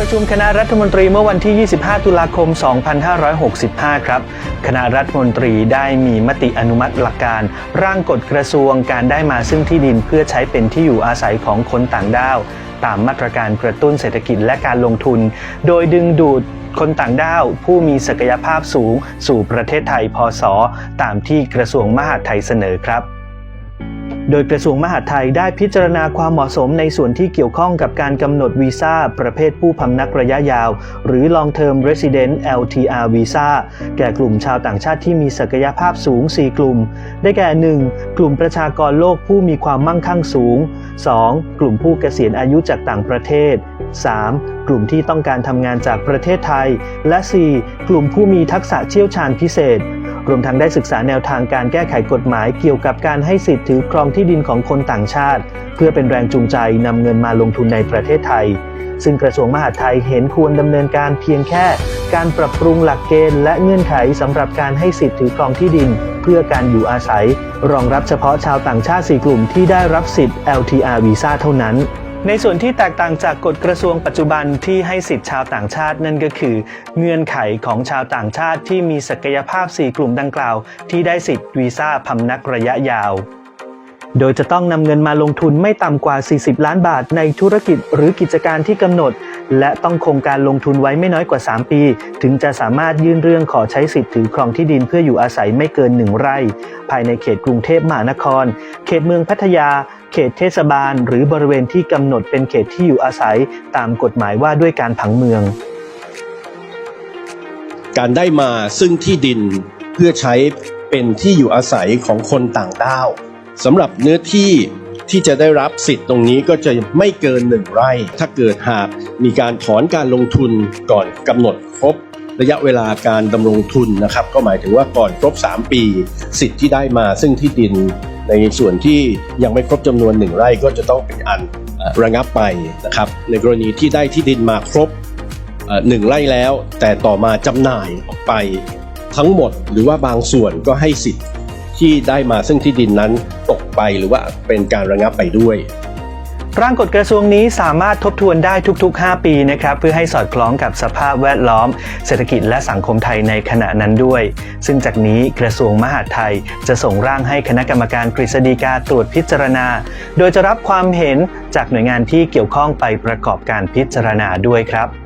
ประชุมคณะรัฐมนตรีเมื่อวันที่ 25 ตุลาคม 2565 ครับ คณะรัฐมนตรีได้มีมติอนุมัติหลักการ ร่างกฎกระทรวงการได้มาซึ่งที่ดินเพื่อใช้เป็นที่อยู่อาศัยของคนต่างด้าว ตามมาตรการกระตุ้นเศรษฐกิจและการลงทุน โดยดึงดูดคนต่างด้าวผู้มีศักยภาพสูงสู่ประเทศไทยพศตามที่กระทรวงมหาดไทยเสนอครับ โดยกระทรวงมหาดไทยได้พิจารณาความเหมาะสมในส่วนที่เกี่ยวข้องกับการกำหนดวีซ่า ประเภทผู้พำนักระยะยาว หรือ Long Term Resident LTR Visa แก่กลุ่มชาวต่างชาติที่มีศักยภาพสูง 4 กลุ่ม ได้แก่ 1. กลุ่มประชากรโลกผู้มีความมั่งคั่งสูง 2. กลุ่มผู้เกษียณอายุจากต่างประเทศ 3. กลุ่มที่ต้องการทำงานจากประเทศไทย และ 4. กลุ่มผู้มีทักษะเชี่ยวชาญพิเศษ รวมทั้งได้ศึกษาแนวทางการแก้ไขกฎหมายเกี่ยวกับการให้สิทธิ์ถือครองที่ดินของคนต่างชาติ เพื่อเป็นแรงจูงใจนำเงินมาลงทุนในประเทศไทย ซึ่งกระทรวงมหาดไทยเห็นควรดำเนินการเพียงแค่ การปรับปรุงหลักเกณฑ์ และเงื่อนไขสำหรับการให้สิทธิ์ถือครองที่ดิน เพื่อการอยู่อาศัย รองรับเฉพาะชาวต่างชาติ 4 กลุ่มที่ได้รับสิทธิ์ LTR วีซ่าเท่านั้น ในส่วนที่แตกต่างจากกฎกระทรวงปัจจุบันที่ให้สิทธิ์ชาวต่างชาตินั่นก็คือ เงื่อนไขของชาวต่างชาติที่มีศักยภาพ 4 กลุ่มดังกล่าว ที่ได้สิทธิ์วีซ่าพำนักระยะยาว โดยจะต้องนำเงินมาลงทุนไม่ต่ำกว่า 40 ล้านบาทในธุรกิจหรือกิจการที่กำหนด และต้องคงการลงทุนไว้ไม่น้อยกว่า 3 ปี ถึงจะสามารถยื่นเรื่องขอใช้สิทธิ์ถือครองที่ดินเพื่ออยู่อาศัยไม่เกิน 1 ไร่ ภายในเขตกรุงเทพมหานคร เขตเมืองพัทยา เขตเทศบาล หรือบริเวณที่กำหนดเป็นเขตที่อยู่อาศัย ตามกฎหมายว่าด้วยการผังเมือง การได้มาซึ่งที่ดินเพื่อใช้เป็นที่อยู่อาศัยของคนต่างด้าว สำหรับเนื้อที่ที่จะได้รับสิทธิ์ตรงนี้ก็จะไม่เกินหนึ่งไร่ ถ้าเกิดหากมีการถอนการลงทุนก่อนกำหนดครบระยะเวลาการดำรงทุนนะครับ ก็หมายถึงว่าก่อนครบ 3 ปี สิทธิ์ที่ได้มาซึ่งที่ดินในส่วนที่ยังไม่ครบจำนวนหนึ่งไร่ก็จะต้องเป็นอันระงับไปนะครับ ในกรณีที่ได้ที่ดินมาครบหนึ่งไร่แล้ว แต่ต่อมาจำหน่ายออกไปทั้งหมดหรือว่าบางส่วนก็ให้สิทธิ์ ที่ได้มาซึ่งที่ดินนั้นตกไปหรือว่าเป็นการระงับไปด้วยร่างกฎกระทรวงนี้สามารถทบทวนได้ทุก ๆ 5 ปีนะครับเพื่อให้สอดคล้องกับสภาพแวดล้อม เศรษฐกิจและสังคมไทยในขณะนั้นด้วย ซึ่งจากนี้กระทรวงมหาดไทยจะส่งร่างให้คณะกรรมการกฤษฎีกาตรวจพิจารณา โดยจะรับความเห็นจากหน่วยงานที่เกี่ยวข้องไปประกอบการพิจารณาด้วยครับ